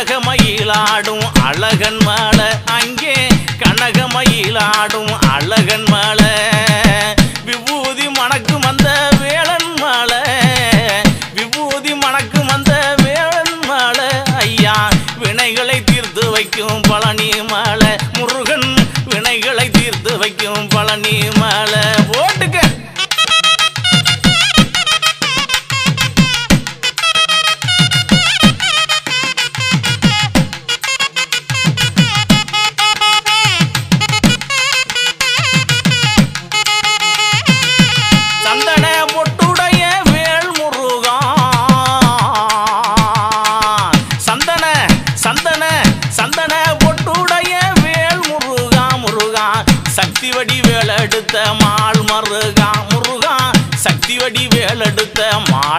கனகமயிலாடும் அழகன் மாலை. அங்கே கனகமயிலாடும் அழகன் மாலை. விபூதி மணக்கு வந்த வேளன் மாலை. விபூதி மணக்கு வந்த வேளன் மாலை. ஐயா வினைகளை தீர்த்து வைக்கும் பழனி மாலை. முருகன் வினைகளை தீர்த்து வைக்கும் பழனி மாலை. சந்தன சந்தன பொட்டுடைய வேல் முருகா முருகா. சக்தி வடி வேலை எடுத்த மால் மருகா முருகா. சக்தி வடி வேலை எடுத்த மால்